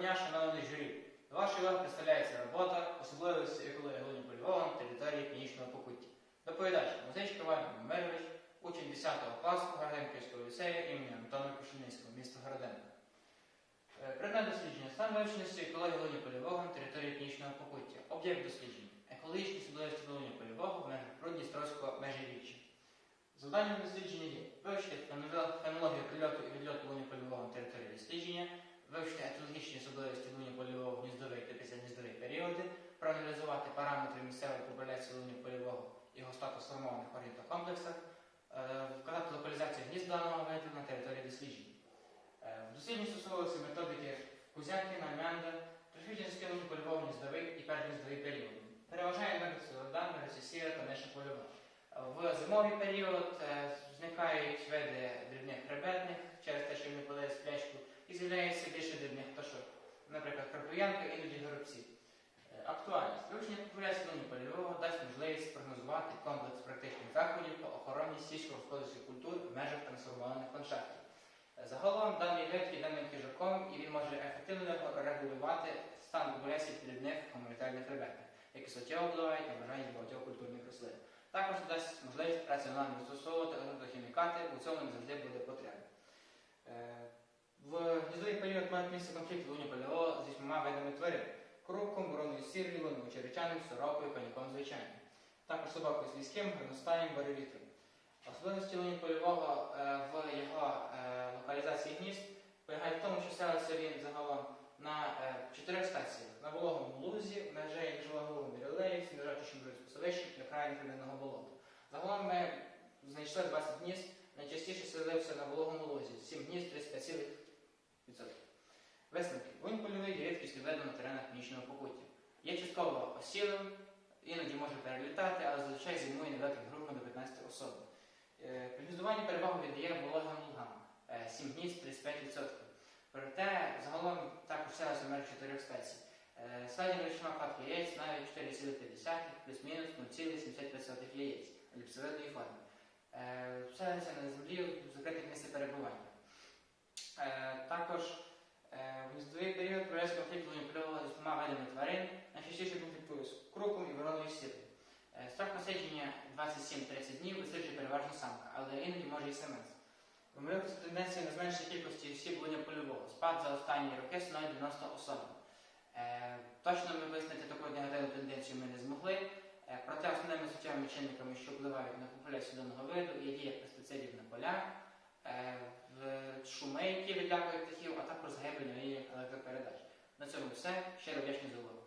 дня, шановний журі. До вашої уваги представляється робота особливості екології Голені Польового на території Північного Покуття. Доповідач музичка Іван Мирович, учень 10 класу Городенківського ліцею імені Антона Кошельницького, міста Городенка. Е, Предмет дослідження стан вивченості екології Голені Польового на території Північного Покуття. Об'єкт дослідження. Екологічні особливості Голені Польового в межах Прудністровського межиріччя. Завданням дослідження є вивчити фенологію прильоту і відльоту луні польового на території вивчити етологічні особливості луні польового та післягніздовий періоди, проаналізувати параметри місцевої популяції луні польового, його статус формованих органів е, вказати локалізацію гнізд даного виду на території дослідження. Е, В дослідженні стосовувалися методики Кузяки, Наймянда, дослідження луні польового і першгніздовий період. Переважає метод Солодан, Мерсісіра та Неша польова. В зимовий період е, зникають види дрібних хребетних через те, що вони подають сплячку, і з'являється більше дрібних пташок, наприклад, крапив'янка, іноді горобці. Е, Актуальність. Вивчення популяції луні польового дасть можливість прогнозувати комплекс заходів по охороні сільськогосподарських культур в межах трансформованих ландшафтів. Е, Загалом даний вид даним хижаком і він може ефективно регулювати стан популяції дрібних гуманітарних хребетних, які суттєво впливають на бажання багатьох культурних рослин. Також дасть можливість раціонально застосовувати хімікати, у цьому не завжди буде потреба. Е, В гніздовий період мають місце конфлікт луні польового з вісьмома видами тварин крупком, вороною сірлівом, очеречаним, сорокою, коняком звичайним. Також собакою свійським, горностаєм, баревітром. Особливості луні польового е, в його е, локалізації гнізд полягають в тому, що селиться він загалом на е, чотирьох стаціях: на вологому лузі, на межі жилоговому бірюлеївці, на жовтішому пасовищі і окраїні Кремінного болота. Загалом ми знайшли 20 гнізд, найчастіше селився на вологому лузі, 7 гнізд 35%. Висновки. Вунь польовий є рідкістю виду на теренах північного покуття. Є частково осілим, іноді може перелітати, але зазвичай зимує невеликим групами до 15 особ. Е, При гніздуванні перевагу віддає вологим лугам, 7 гнізд 35%. Проте загалом також все в 4 спецій. Е, Середня величина кладки яєць навіть 4,5 плюс-мінус 0,75 яєць еліпсовидної форми. Е, Селиться на землі в закритих місцях перебування. Е, Також е, в гніздовий період проявляється конфлікт луніпольового з двома видами тварин, найчастіше конфліктує з круком і вороною сірою. Е, Строк насидження 27-30 днів висиджує переважно самка, але іноді може і самець. Помилитися тенденція на зменшення кількості осіб луня польового. Спад за останні роки становить 90 особ. Е, точно ми визнати таку негативну тенденцію ми не змогли. Е, проте основними суттєвими чинниками, що впливають на популяцію даного виду, є дія пестицидів на полях, е, шуми, які відлякують птахів, а також загибель лінії електропередач. На цьому все. Щиро вдячний за увагу.